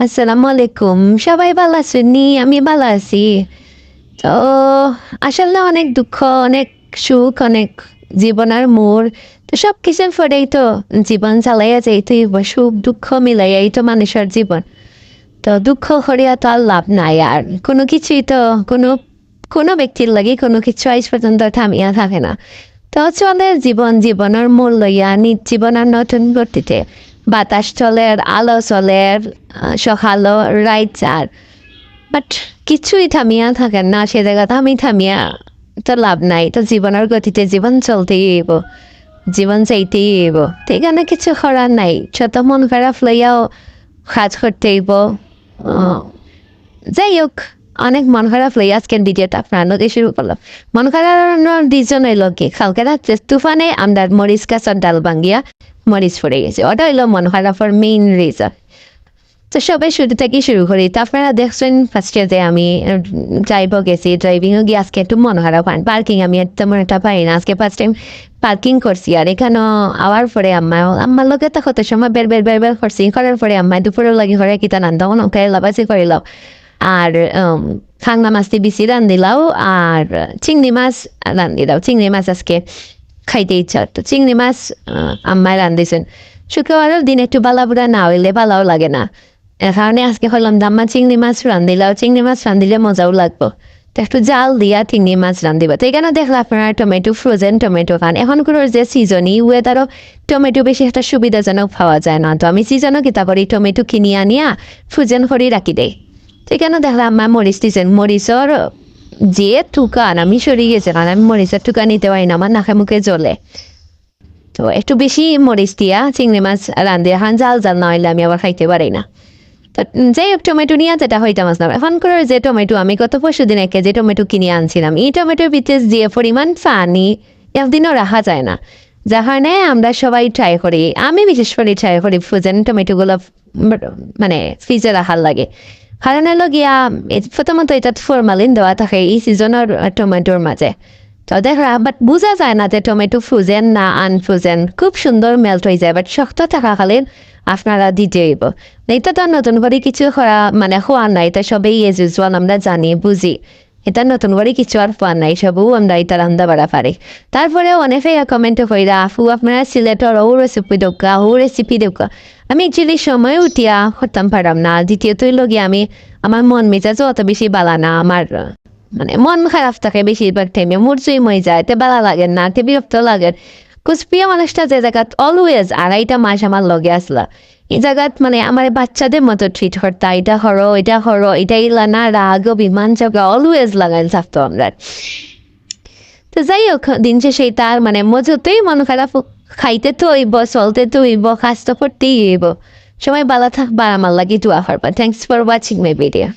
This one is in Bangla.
আসসালামু আলাইকুম সবাই ভালো আছেন নি? আমি ভালো আছি। তো, আসলে অনেক দুঃখ, অনেক সুখ, অনেক জীবনের মোড় তো সব কিছুর পরেই তো জীবন চালাইয়া যাইতে। সুখ, দুঃখ মিলাইয়াই তো মানুষের জীবন। তো দুঃখ করিয়া তো আর লাভ নাই আর। কোনো কিছুই তো, কোনো কোনো ব্যক্তির লাগে কোনো কিছু আজ পর্যন্ত থামিয়া থাকে না। তো চলে জীবন, জীবনের মূল লইয়া নিজ জীবনের নতুন গতিতে। বাতাস চলের আলো চলের আহ, সকালো রাইট চার বাট কিছুই থামিয়া থাকেন না সে জায়গাতে আমি থামিয়া তো লাভ নাই তো জীবনের গতিতে জীবন চলতেই হইব জীবন চাইতেই হইব। তো এখানে কিছু করার নাই ছোট মন খারাপ লইয়াও কাজ করতে আহ, যাই হোক অনেক মন খারাপ লই আজকের ভিডিওটা আপনার নদী শুরু করলাম। মন খারাপ ডিজন হইল কি? কালকে রাত্রে তুফানে আমরা মরিচ গাছের ডাল ভাঙ্গিয়া মরিচ পড়ে গেছে। ওটা হইল মন খারাপের মেইন রিজন তো সবাই শুরু থেকে শুরু করি। তো আপনারা দেখছেন ফার্স্টে যে আমি ড্রাইভও গেছি। ড্রাইভিংও গিয়ে আজকে একটু মন খারাপ পান। পার্কিং আমি তেমন একটা পাই না। আজকে ফার্স্ট টাইম পার্কিং করছি। আর এখানেও আওয়ার পরে আম্মা, আম্মার লোকে তো কত সময় বের বের বের বের করছি। করার পরে আম্মাই দুপুরের লাগি করে কিতা নান্দা অনেক লাভাসি করিলাম আর খাংনা মাছটি বেশি রান্ধিলাও আর, চিংড়ি মাছ রান্ধিলাও চিংড়ি মাছ আজকে খাইতে ইচ্ছা তো চিংড়ি মাছ আহ, আম্মাই রান্ধিছেন। শুক্রবারের দিন একটু বালাবুড়া না হইলে ভালোও লাগে না। এর কারণে আজকে হলাম দাম্মা চিংড়ি মাছ রান্ধিলাও চিংড়ি মাছ রান্ধিলে মজাও লাগবো। তো একটু জাল দিয়া চিংড়ি মাছ রান্ধিবা তো এখানে দেখলে আপনারা টমেটো ফ্রোজেন টমেটো খান। এখনকার যে সিজনই ওয়েদারও টমেটো বেশি একটা সুবিধাজনক পাওয়া যায় না। তো আমি সিজনও কিতা করি টমেটো কিনি আনিয়া ফ্রোজেন করে রাখি দেই। তো এখানে দেখলাম আমার মরিচ দিয়েছেন মরিচর যে টুকান আমি সরিয়ে গেছে, কারণ আমি মরিচের টুকা নিতে পারি না, আমার নাকে মুখে জ্বলে। তো একটু বেশি মরিচ দিয়া চিংড়ি মাছ রান্ধে, এখন জাল জাল না হইলে আমি আবার খাইতে পারি না। তো যাই হোক টমেটো নিয়ে যেটা হইতাম আসলাম এখন করে যে টমেটো, আমি গত পরশু দিন একে যে টমেটো কিনে আনছিলাম, এই টমেটোর ভিতরে যে পরিমাণ পানি একদিনও রাখা যায় না। যার কারণে আমরা সবাই ট্রাই করি, আমি বিশেষ করে ট্রাই করি ফ্রোজেন টমেটোগুলো মানে ফ্রিজে রাখার লাগে। এ- প্রথমত এটা ফরমালিন দেওয়া থাকে এই সিজনের টমেটোর মাঝে তো দেখা বাট বোঝা যায় না যে টমেটো ফ্রোজেন না আনফ্রোজেন খুব সুন্দর মেল্ট হয়ে যায় বাট শক্ত থাকাকালীন আপনারা দিতে হইব এটা তো নতুন করে কিছু করা মানে হওয়ার নাই এটা সবেই এজ ইউজুয়াল আমরা জানি বুঝি এটা নতুন করে কিছু আর পাওয়ার নাই, সবও আমরা এটা রান্ধা বাড়া পারি তারপরেও অনেকে কমেন্ট কইরা আফু আপনারা সিলেটর ও রেসিপি দোকা ও রেসিপি দোকা। আমি অ্যাকচুয়ালি সময় উঠিয়া করতাম পারাম না, দ্বিতীয়তই লগে আমি আমার মন মেজাজও অত বেশি বালা না আমার মানে মন খারাপ থাকে বেশিরভাগ টাইমে মোর জুই মই যায়, তে বালা লাগে না, তে বিরক্ত লাগে। কুচপিয়া মানুষটা যে জায়গাত অলওয়েজ আড়াইটা মাস আমার লগে আসলা এই জায়গাত মানে আমার বাচ্চাদের মতো ট্রিট করতা। এটা হরো এটা হরো এটা ইলা না রাগ বিমান জায়গা অলওয়েজ লাগাইন থাকতো আমরা। তো যাই হোক দিন শেষে তার মানে মজতেই মন খারাপ, খাইতে তো হইব চলতে তো হইব কাজ তো করতেই হইব। সবাই ভালো থাকবা আমার লাগে দোয়া করবা। Thanks for watching my video